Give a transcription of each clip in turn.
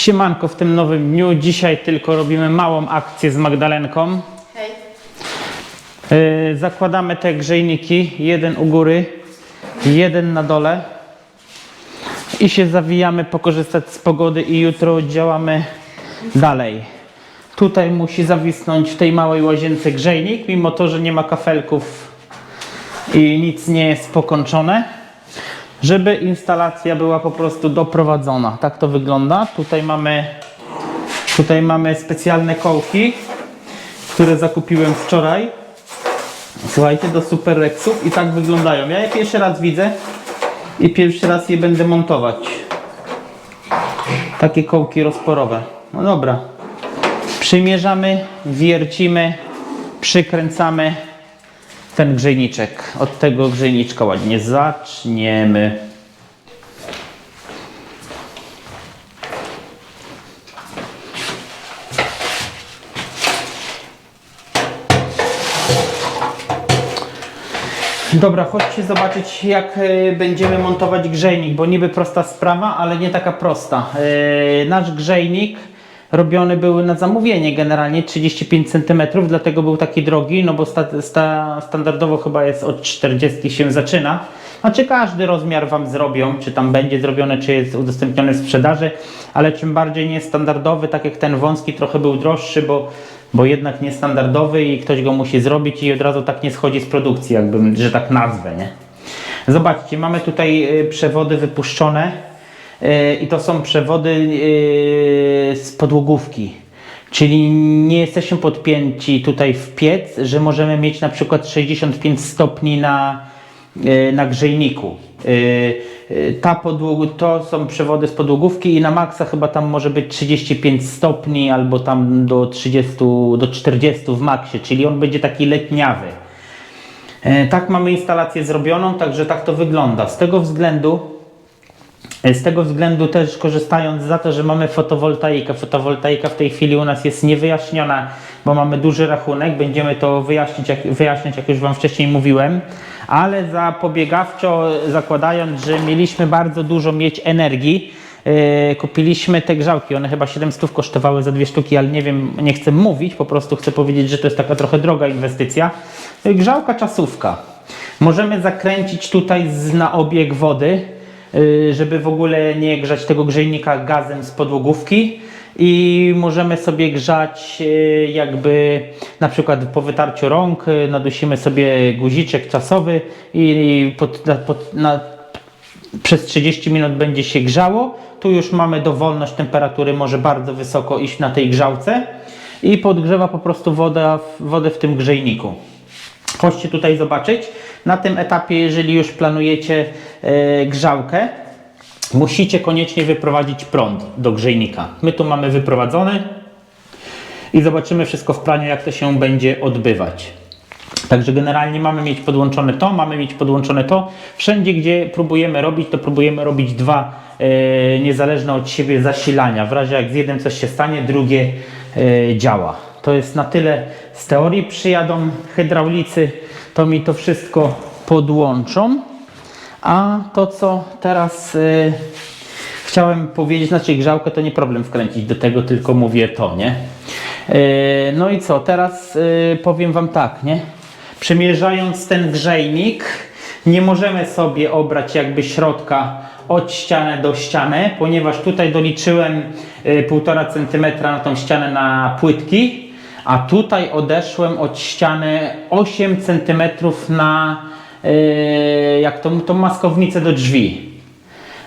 Siemanko w tym nowym dniu. Dzisiaj tylko robimy małą akcję z Magdalenką. Hej. Yy, zakładamy te grzejniki, jeden u góry, jeden na dole i się zawijamy pokorzystać z pogody i jutro działamy dalej. Tutaj musi zawisnąć w tej małej łazience grzejnik, mimo to, że nie ma kafelków i nic nie jest pokończone, żeby instalacja była po prostu doprowadzona. Tak to wygląda. Tutaj mamy, tutaj mamy specjalne kołki, które zakupiłem wczoraj. Słuchajcie, do Super Rexów i tak wyglądają. Ja je pierwszy raz widzę i pierwszy raz je będę montować. Takie kołki rozporowe. No dobra. Przymierzamy, wiercimy, przykręcamy ten grzejniczek. Od tego grzejniczka ładnie zaczniemy. Dobra, chodźcie zobaczyć jak e, będziemy montować grzejnik, bo niby prosta sprawa, ale nie taka prosta. E, Nasz grzejnik robiony był na zamówienie generalnie 35 cm, dlatego był taki drogi, no bo sta, sta, standardowo chyba jest od 40 się zaczyna. Znaczy każdy rozmiar Wam zrobią, czy tam będzie zrobione, czy jest udostępniony w sprzedaży, ale czym bardziej niestandardowy, tak jak ten wąski trochę był droższy, bo, bo jednak niestandardowy i ktoś go musi zrobić i od razu tak nie schodzi z produkcji, jakbym, że tak nazwę, nie? Zobaczcie, mamy tutaj y, przewody wypuszczone i to są przewody y, z podłogówki. Czyli nie jesteśmy podpięci tutaj w piec, że możemy mieć na przykład 65 stopni na, y, na grzejniku. Ta podłogu, to są przewody z podłogówki i na maksa chyba tam może być 35 stopni albo tam do 30, do 40 w maksie, czyli on będzie taki letniawy. E, Tak mamy instalację zrobioną, także tak to wygląda. Z tego względu, e, z tego względu też korzystając za to, że mamy fotowoltaikę. Fotowoltaika w tej chwili u nas jest niewyjaśniona, bo mamy duży rachunek. Będziemy to wyjaśnić, jak, wyjaśniać, jak już Wam wcześniej mówiłem. Ale zapobiegawczo zakładając, że mieliśmy bardzo dużo mieć energii, e, kupiliśmy te grzałki. One chyba 700 kosztowały za dwie sztuki, ale nie wiem, nie chcę mówić, po prostu chcę powiedzieć, że to jest taka trochę droga inwestycja. E, Grzałka czasówka. Możemy zakręcić tutaj na obieg wody, żeby w ogóle nie grzać tego grzejnika gazem z podłogówki i możemy sobie grzać y, jakby na przykład po wytarciu rąk y, nadusimy sobie guziczek czasowy i pod, na, pod, na, przez 30 minut będzie się grzało. Tu już mamy dowolność temperatury, może bardzo wysoko iść na tej grzałce i podgrzewa po prostu woda, wodę w tym grzejniku. Chodźcie tutaj zobaczyć. Na tym etapie, jeżeli już planujecie e, grzałkę, musicie koniecznie wyprowadzić prąd do grzejnika. My tu mamy wyprowadzony i zobaczymy wszystko w planie, jak to się będzie odbywać. Także generalnie mamy mieć podłączone to, mamy mieć podłączone to. Wszędzie, gdzie próbujemy robić, to próbujemy robić dwa e, niezależne od siebie zasilania. W razie jak z jednym coś się stanie, drugie e, działa. To jest na tyle z teorii. Przyjadą hydraulicy, to mi to wszystko podłączą. A to, co teraz e, chciałem powiedzieć, znaczy grzałkę to nie problem wkręcić do tego, tylko mówię to, nie? E, No i co, teraz e, powiem Wam tak, nie? Przemierzając ten grzejnik, nie możemy sobie obrać jakby środka od ściany do ściany, ponieważ tutaj doliczyłem e, 1,5 cm na tą ścianę na płytki, a tutaj odeszłem od ściany 8 cm na e, jak to, tą maskownicę do drzwi.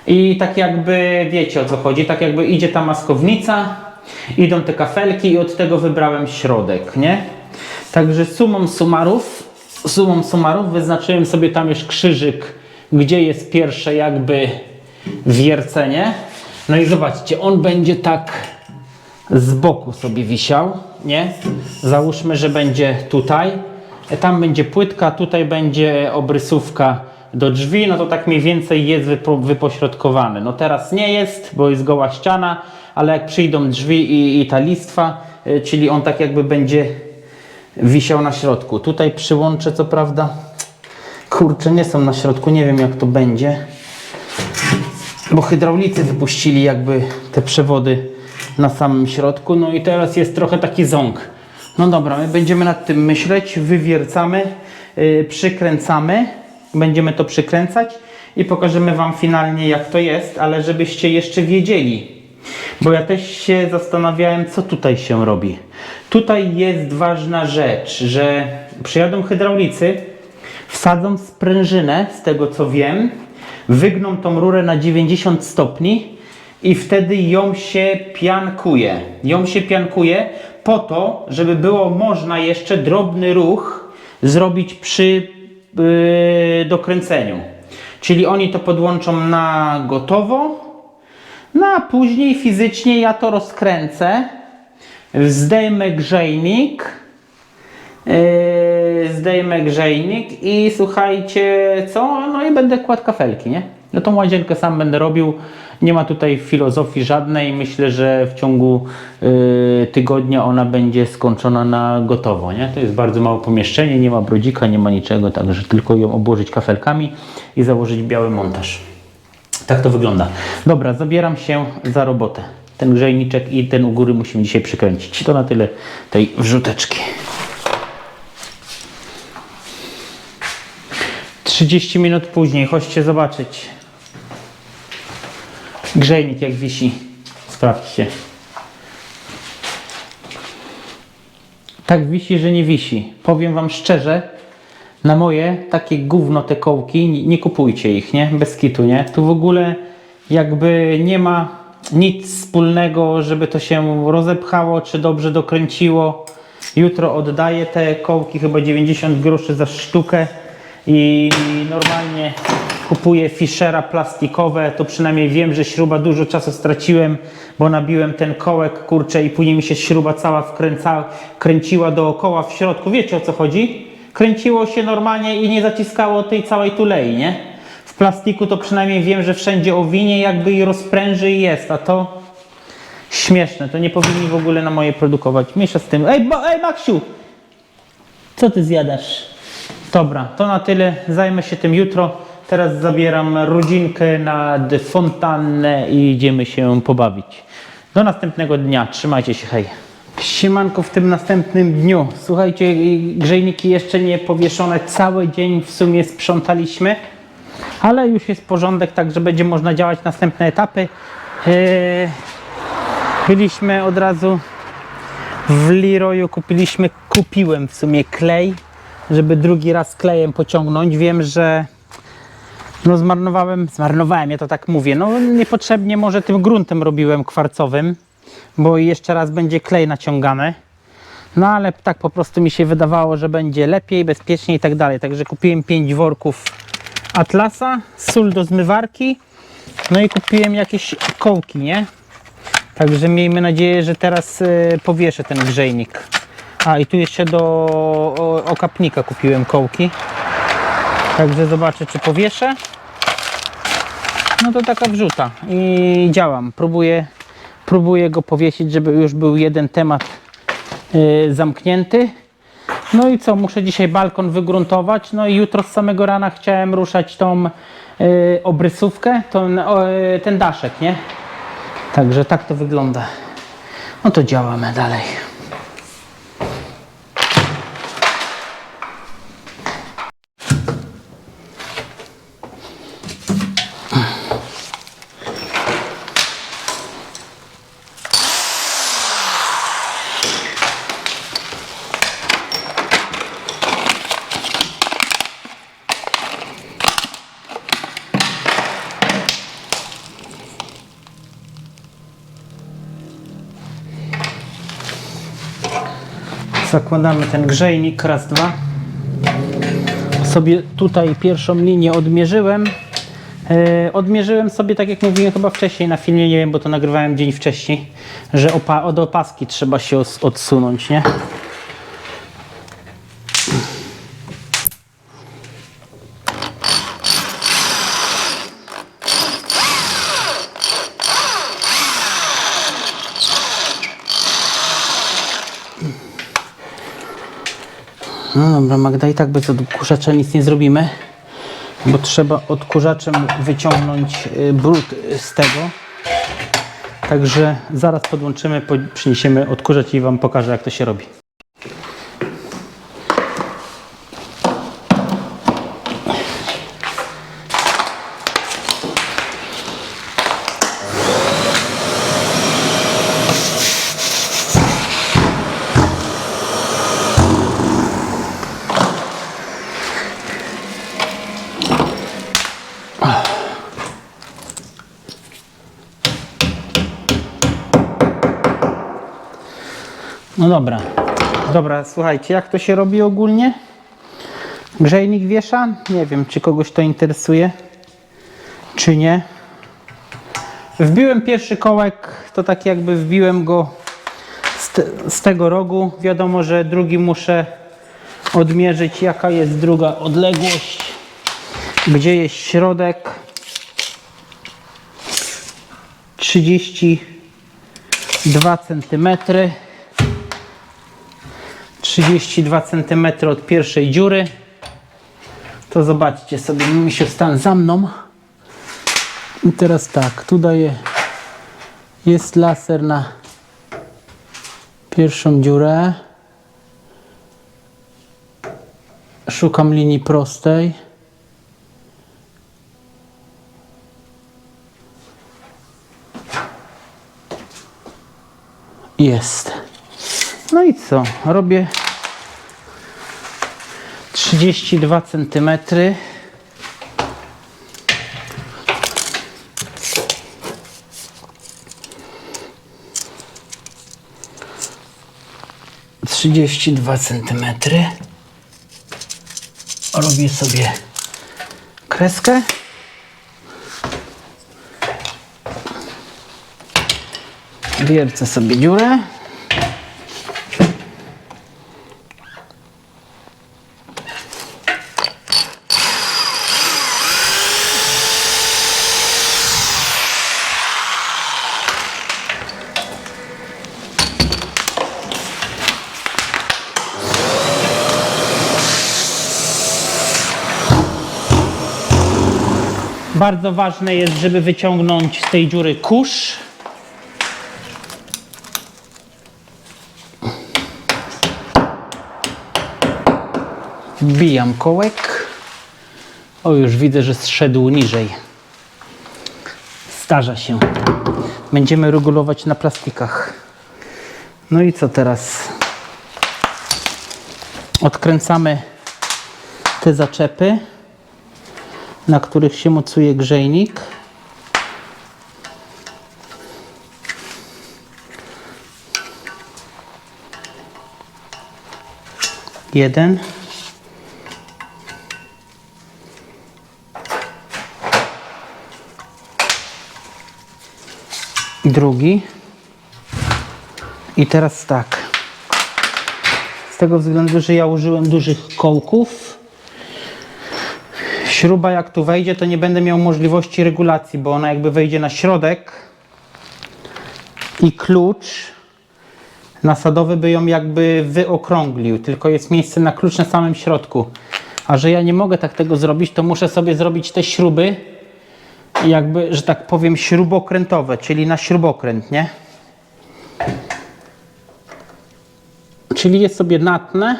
I tak jakby wiecie o co chodzi, tak jakby idzie ta maskownica, idą te kafelki i od tego wybrałem środek, nie? Także sumą summarów, sumą summarów wyznaczyłem sobie tam już krzyżyk, gdzie jest pierwsze jakby wiercenie. No i zobaczcie, on będzie tak z boku sobie wisiał, nie? Załóżmy, że będzie tutaj, tam będzie płytka, tutaj będzie obrysówka do drzwi, no to tak mniej więcej jest wypo, wypośrodkowany. No teraz nie jest, bo jest goła ściana, ale jak przyjdą drzwi i, i ta listwa, y, czyli on tak jakby będzie wisiał na środku. Tutaj przyłączę, co prawda, kurczę, nie są na środku, nie wiem jak to będzie. bo hydraulicy wypuścili jakby te przewody na samym środku, no i teraz jest trochę taki ząg. No dobra, my będziemy nad tym myśleć, wywiercamy, yy, przykręcamy, będziemy to przykręcać i pokażemy Wam finalnie jak to jest, ale żebyście jeszcze wiedzieli, bo ja też się zastanawiałem, co tutaj się robi. Tutaj jest ważna rzecz, że przyjadą hydraulicy, wsadzą sprężynę, z tego co wiem, wygną tą rurę na 90 stopni i wtedy ją się piankuje. Ją się piankuje po to, żeby było można jeszcze drobny ruch zrobić przy yy, dokręceniu. Czyli oni to podłączą na gotowo, no a później fizycznie ja to rozkręcę, zdejmę grzejnik, Yy, zdejmę grzejnik i słuchajcie, co? No i będę kładł kafelki, nie? No tą łazienkę sam będę robił. Nie ma tutaj filozofii żadnej. Myślę, że w ciągu yy, tygodnia ona będzie skończona na gotowo, nie? To jest bardzo małe pomieszczenie, nie ma brodzika, nie ma niczego, także tylko ją obłożyć kafelkami i założyć biały montaż. Tak to wygląda. Dobra, zabieram się za robotę. Ten grzejniczek i ten u góry musimy dzisiaj przykręcić. To na tyle tej wrzuteczki. 30 minut później, chodźcie zobaczyć. Grzejnik jak wisi. Sprawdźcie. Tak wisi, że nie wisi. Powiem Wam szczerze, na moje takie gówno te kołki, nie, kupujcie ich, nie? Bez kitu, nie? Tu w ogóle jakby nie ma nic wspólnego, żeby to się rozepchało, czy dobrze dokręciło. Jutro oddaję te kołki, chyba 90 groszy za sztukę i normalnie kupuję Fischera plastikowe, to przynajmniej wiem, że śruba dużo czasu straciłem, bo nabiłem ten kołek, kurczę, i później mi się śruba cała wkręca, kręciła dookoła w środku. Wiecie o co chodzi? Kręciło się normalnie i nie zaciskało tej całej tulei, nie? W plastiku to przynajmniej wiem, że wszędzie owinie jakby i rozpręży i jest, a to śmieszne, to nie powinni w ogóle na moje produkować. Miesza z tym. Ej, bo, ej Maksiu! Co ty zjadasz? Dobra, to na tyle. Zajmę się tym jutro. Teraz zabieram rodzinkę nad fontannę i idziemy się pobawić. Do następnego dnia. Trzymajcie się, hej. Siemanko w tym następnym dniu. Słuchajcie, grzejniki jeszcze nie powieszone. Cały dzień w sumie sprzątaliśmy, ale już jest porządek, także będzie można działać następne etapy. Yy, byliśmy od razu w Leroyu, kupiliśmy, kupiłem w sumie klej żeby drugi raz klejem pociągnąć. Wiem, że no zmarnowałem, zmarnowałem, ja to tak mówię, no niepotrzebnie może tym gruntem robiłem kwarcowym, bo jeszcze raz będzie klej naciągany. No ale tak po prostu mi się wydawało, że będzie lepiej, bezpieczniej i tak dalej. Także kupiłem 5 worków Atlasa, sól do zmywarki, no i kupiłem jakieś kołki, nie? Także miejmy nadzieję, że teraz y, powieszę ten grzejnik. A i tu jeszcze do o- okapnika kupiłem kołki. Także zobaczę czy powieszę. No to taka wrzuta i działam. Próbuję, próbuję go powiesić, żeby już był jeden temat yy, zamknięty. No i co, muszę dzisiaj balkon wygruntować. No i jutro z samego rana chciałem ruszać tą yy, obrysówkę, yy, ten daszek, nie? Także tak to wygląda. No to działamy dalej. Zakładamy ten grzejnik, raz, dwa. Sobie tutaj pierwszą linię odmierzyłem. E, odmierzyłem sobie, tak jak mówiłem chyba wcześniej na filmie, nie wiem, bo to nagrywałem dzień wcześniej, że opa od opaski trzeba się odsunąć, nie? No dobra, Magda, i tak bez odkurzacza nic nie zrobimy. bo trzeba odkurzaczem wyciągnąć y, brud z tego. Także zaraz podłączymy, po- przyniesiemy odkurzacz i Wam pokażę jak to się robi. No dobra. Dobra, słuchajcie, jak to się robi ogólnie? Grzejnik wiesza? Nie wiem, czy kogoś to interesuje, czy nie. Wbiłem pierwszy kołek, to tak jakby wbiłem go z, te, z tego rogu. Wiadomo, że drugi muszę odmierzyć, jaka jest druga odległość, gdzie jest środek. 32 centymetry. 32 cm od pierwszej dziury. To zobaczcie sobie, misiu stan za mną. I teraz tak, tu daję, jest laser na pierwszą dziurę. Szukam linii prostej. Jest. No i co? Robię 32 cm. Trzydzieści dwa centymetry. Robię sobie kreskę. Wiercę sobie dziurę. Bardzo ważne jest, żeby wyciągnąć z tej dziury kurz. Wbijam kołek. O, już widzę, że zszedł niżej. Starza się. Będziemy regulować na plastikach. No i co teraz? Odkręcamy te zaczepy na których się mocuje grzejnik. Jeden. Drugi. I teraz tak. Z tego względu, że ja użyłem dużych kołków, śruba jak tu wejdzie, to nie będę miał możliwości regulacji, bo ona jakby wejdzie na środek i klucz nasadowy by ją jakby wyokrąglił, tylko jest miejsce na klucz na samym środku. A że ja nie mogę tak tego zrobić, to muszę sobie zrobić te śruby jakby, że tak powiem, śrubokrętowe, czyli na śrubokręt, nie? Czyli je sobie natnę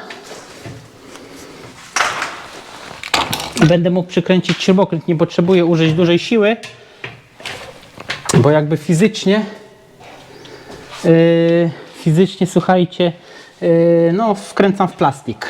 będę mógł przykręcić śrubokręt. Nie potrzebuję użyć dużej siły, bo jakby fizycznie, yy, fizycznie, słuchajcie, yy, no wkręcam w plastik.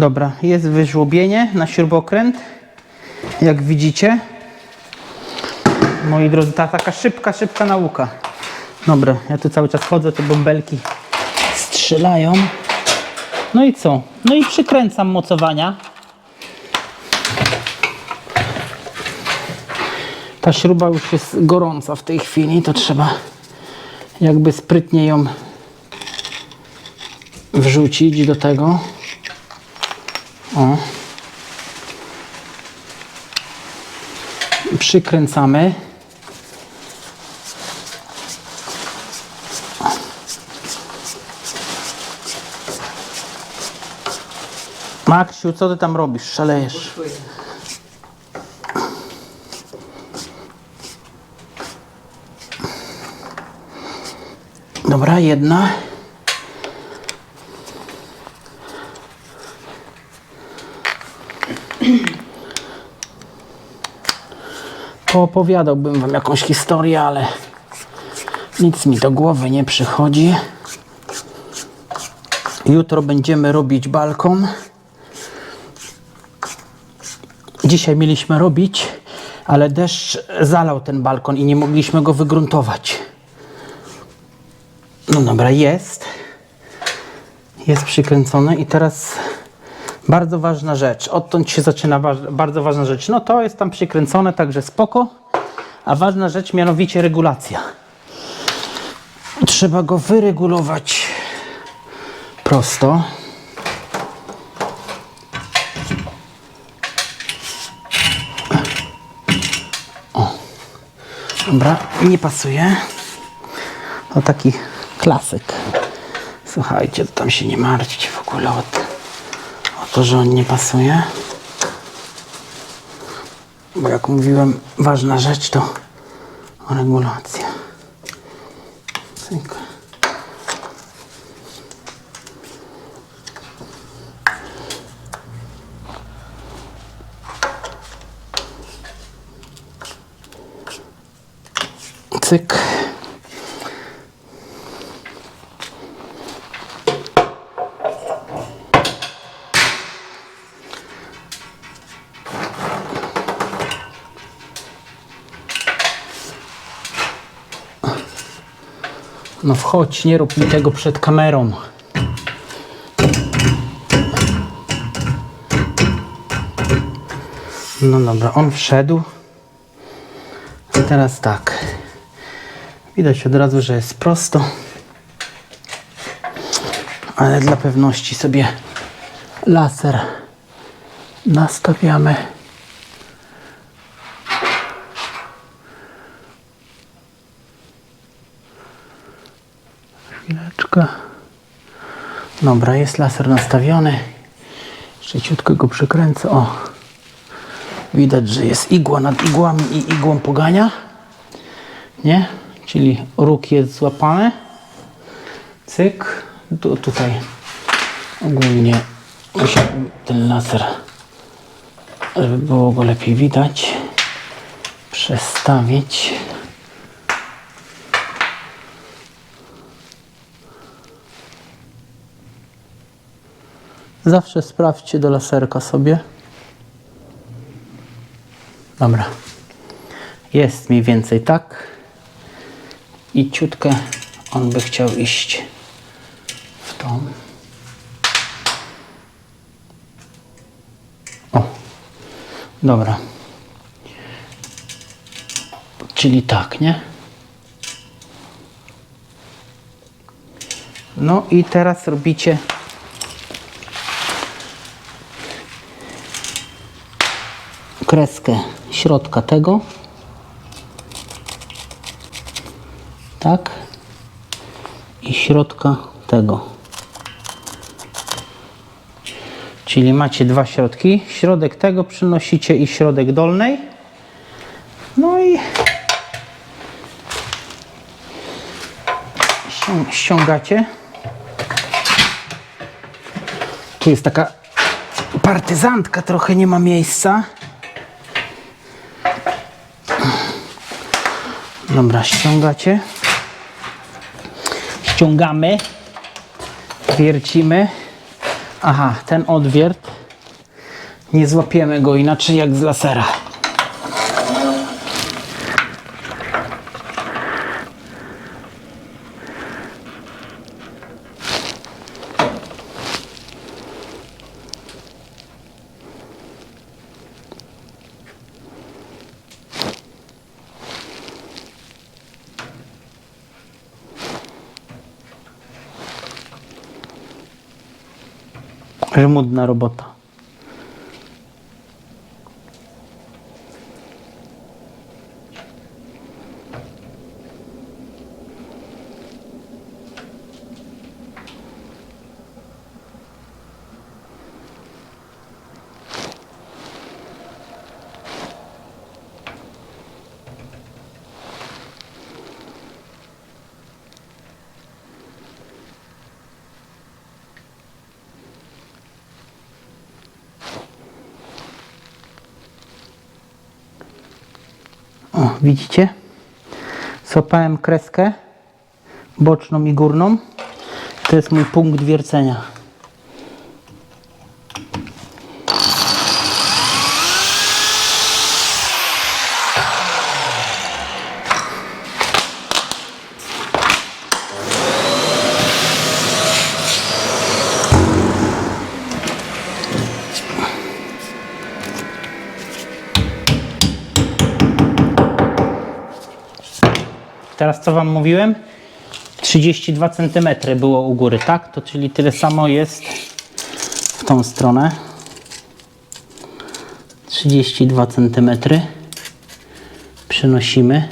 Dobra, jest wyżłobienie na śrubokręt. Jak widzicie. Moi drodzy, ta taka szybka, szybka nauka. Dobra, ja tu cały czas chodzę, te bąbelki strzelają. No i co? No i przykręcam mocowania. Ta śruba już jest gorąca w tej chwili, to trzeba jakby sprytnie ją wrzucić do tego. O. Przykręcamy. Maksiu, co ty tam robisz? Szalejesz. Dobra, jedna. Poopowiadałbym wam jakąś historię, ale nic mi do głowy nie przychodzi. Jutro będziemy robić balkon. Dzisiaj mieliśmy robić, ale deszcz zalał ten balkon i nie mogliśmy go wygruntować. No dobra, jest. Jest przykręcone i teraz bardzo ważna rzecz. Odtąd się zaczyna bardzo ważna rzecz. No to jest tam przykręcone, także spoko. A ważna rzecz, mianowicie regulacja. Trzeba go wyregulować prosto. O. Dobra, nie pasuje. To taki klasyk. Słuchajcie, to tam się nie martwcie w ogóle o to, że on nie pasuje. Bo jak mówiłem, ważna rzecz to regulacja. Cyk. Cyk. No wchodź, nie rób mi tego przed kamerą. No dobra, on wszedł. I teraz tak. Widać od razu, że jest prosto. Ale dla pewności sobie laser nastawiamy. Dobra, jest laser nastawiony. Jeszcze ciutko go przykręcę. O. Widać, że jest igła nad igłami i igłą pogania. Nie? Czyli róg jest złapany. Cyk. Tu, tutaj ogólnie musiałbym ten laser, żeby było go lepiej widać, przestawić. Zawsze sprawdźcie do laserka sobie. Dobra. Jest mniej więcej tak. I ciutkę on by chciał iść w tą. O. Dobra. Czyli tak, nie? No i teraz robicie kreskę środka tego. Tak. I środka tego. Czyli macie dwa środki. Środek tego przynosicie i środek dolnej. No i ścią- ściągacie. Tu jest taka partyzantka, trochę nie ma miejsca. Dobra, ściągacie. Ściągamy. Wiercimy. Aha, ten odwiert. Nie złapiemy go inaczej jak z lasera. Żmudna robota. Widzicie? Złapałem kreskę boczną i górną. To jest mój punkt wiercenia. Teraz co Wam mówiłem? 32 cm było u góry, tak? To czyli tyle samo jest w tą stronę. 32 cm. Przenosimy.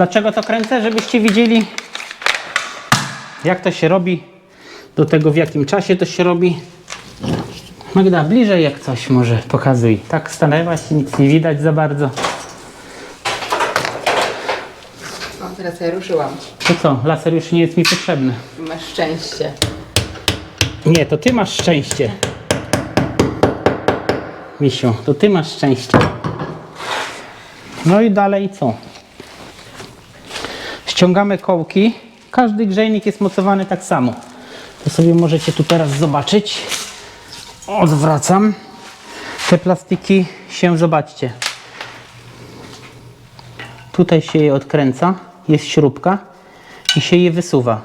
Dlaczego to kręcę? Żebyście widzieli, jak to się robi, do tego w jakim czasie to się robi. Magda, bliżej jak coś może pokazuj. Tak stanęła się, nic nie widać za bardzo. O, teraz ja ruszyłam. To co, laser już nie jest mi potrzebny. Masz szczęście. Nie, to ty masz szczęście. Misiu, to ty masz szczęście. No i dalej co? Ściągamy kołki. Każdy grzejnik jest mocowany tak samo. To sobie możecie tu teraz zobaczyć. Odwracam. Te plastiki się, zobaczcie. Tutaj się je odkręca. Jest śrubka i się je wysuwa.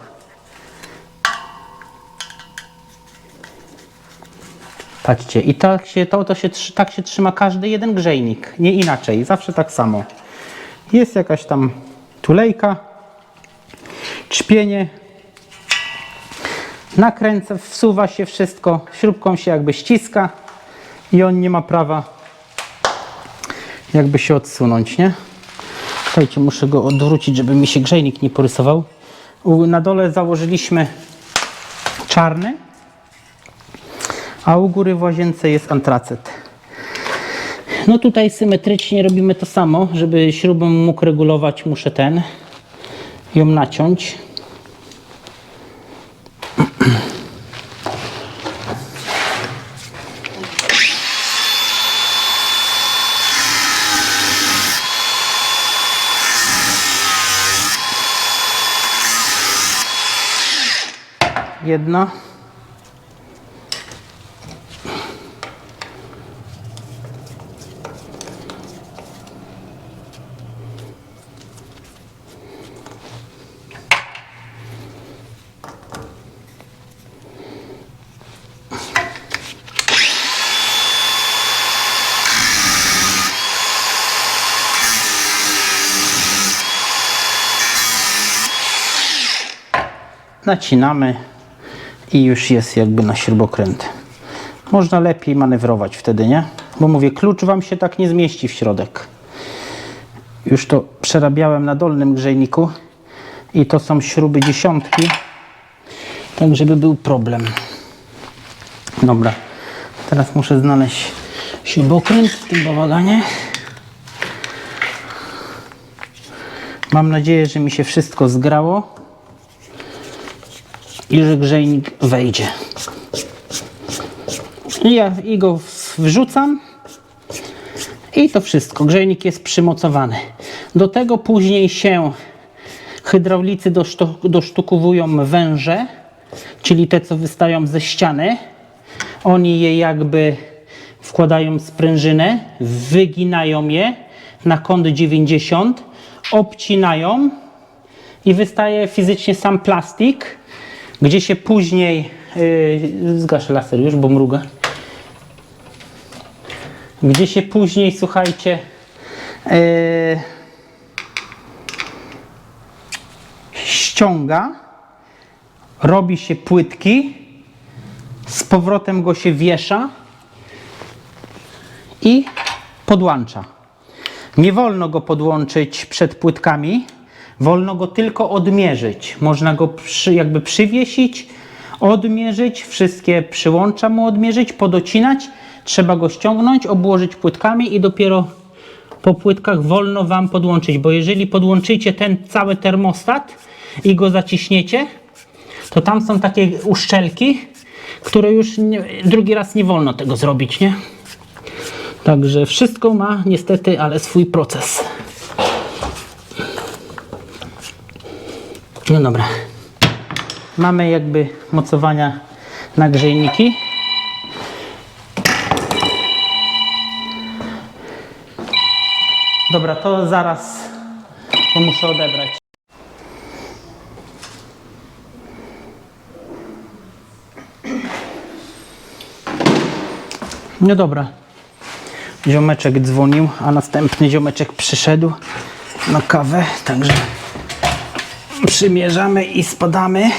Patrzcie, i tak się, to, to się, tak się trzyma każdy jeden grzejnik, nie inaczej, zawsze tak samo. Jest jakaś tam tulejka, trzpienie, nakręca, wsuwa się wszystko, śrubką się jakby ściska i on nie ma prawa jakby się odsunąć, nie? Słuchajcie, muszę go odwrócić, żeby mi się grzejnik nie porysował. Na dole założyliśmy czarny, a u góry w łazience jest antracet. No tutaj symetrycznie robimy to samo, żeby śrubę mógł regulować, muszę ten, ją naciąć. Jedna. Nacinamy i już jest jakby na śrubokręt. Można lepiej manewrować wtedy, nie? Bo mówię, klucz Wam się tak nie zmieści w środek. Już to przerabiałem na dolnym grzejniku i to są śruby dziesiątki, tak żeby był problem. Dobra, teraz muszę znaleźć śrubokręt w tym bałaganie. Mam nadzieję, że mi się wszystko zgrało i że grzejnik wejdzie. I, ja, i go wrzucam i to wszystko. Grzejnik jest przymocowany. Do tego później się hydraulicy dosztukowują węże, czyli te, co wystają ze ściany. Oni je jakby wkładają sprężynę, wyginają je na kąt 90, obcinają i wystaje fizycznie sam plastik, gdzie się później, yy, zgaszę laser już, bo mruga, gdzie się później, słuchajcie, yy, ściąga, robi się płytki, z powrotem go się wiesza i podłącza. Nie wolno go podłączyć przed płytkami, wolno go tylko odmierzyć. Można go przy, jakby przywiesić, odmierzyć, wszystkie przyłącza mu odmierzyć, podocinać. Trzeba go ściągnąć, obłożyć płytkami i dopiero po płytkach wolno Wam podłączyć, bo jeżeli podłączycie ten cały termostat i go zaciśniecie, to tam są takie uszczelki, które już nie, drugi raz nie wolno tego zrobić, nie? Także wszystko ma niestety, ale swój proces. No dobra. Mamy jakby mocowania na grzejniki. Dobra, to zaraz to muszę odebrać. No dobra. Ziomeczek dzwonił, a następny ziomeczek przyszedł na kawę, także przymierzamy i spadamy.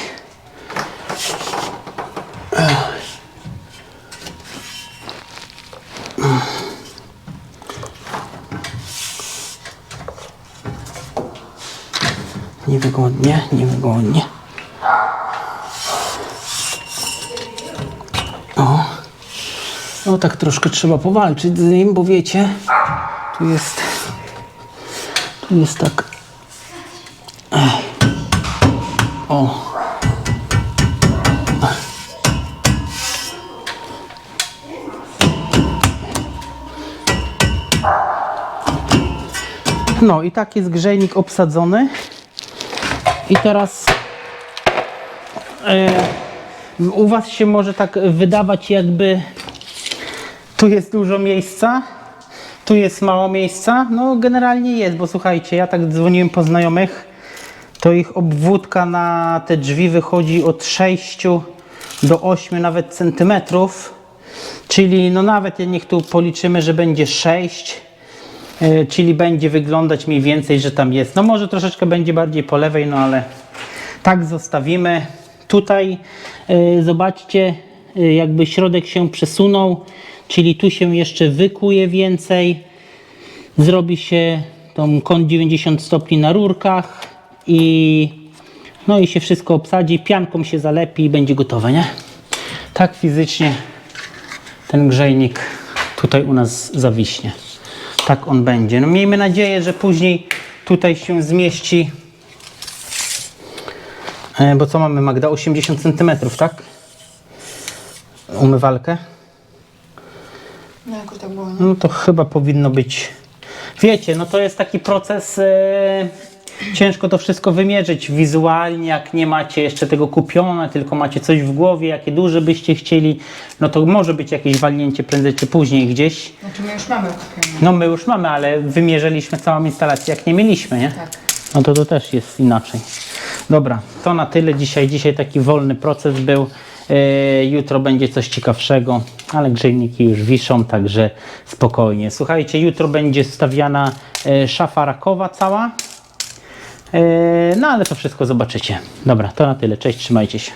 Niewygodnie, niewygodnie. O. No tak troszkę trzeba powalczyć z nim, bo wiecie, tu jest, tu jest tak. O. No i tak jest grzejnik obsadzony. I teraz e, u Was się może tak wydawać jakby tu jest dużo miejsca, tu jest mało miejsca. No generalnie jest, bo słuchajcie, ja tak dzwoniłem po znajomych, to ich obwódka na te drzwi wychodzi od 6 do 8 nawet centymetrów. Czyli no nawet niech tu policzymy, że będzie 6, yy, czyli będzie wyglądać mniej więcej, że tam jest. No może troszeczkę będzie bardziej po lewej, no ale tak zostawimy. Tutaj yy, zobaczcie, yy, jakby środek się przesunął, czyli tu się jeszcze wykuje więcej. Zrobi się tą kąt 90 stopni na rurkach i no i się wszystko obsadzi, pianką się zalepi i będzie gotowe, nie? Tak fizycznie ten grzejnik tutaj u nas zawiśnie. Tak on będzie. No miejmy nadzieję, że później tutaj się zmieści E, Bo co mamy, Magda? 80 cm, tak? Umywalkę? No jakoś tak było, nie? No to chyba powinno być. Wiecie, no to jest taki proces. E, ciężko to wszystko wymierzyć wizualnie, jak nie macie jeszcze tego kupione, tylko macie coś w głowie, jakie duże byście chcieli, no to może być jakieś walnięcie prędzej czy później gdzieś. Znaczy my już mamy kupione. No my już mamy, ale wymierzyliśmy całą instalację, jak nie mieliśmy, nie? Tak. No to to też jest inaczej. Dobra, to na tyle dzisiaj. Dzisiaj taki wolny proces był. E, jutro będzie coś ciekawszego, ale grzejniki już wiszą, także spokojnie. Słuchajcie, jutro będzie stawiana e, szafa rakowa cała. E, no ale to wszystko zobaczycie. Dobra, to na tyle. Cześć, trzymajcie się.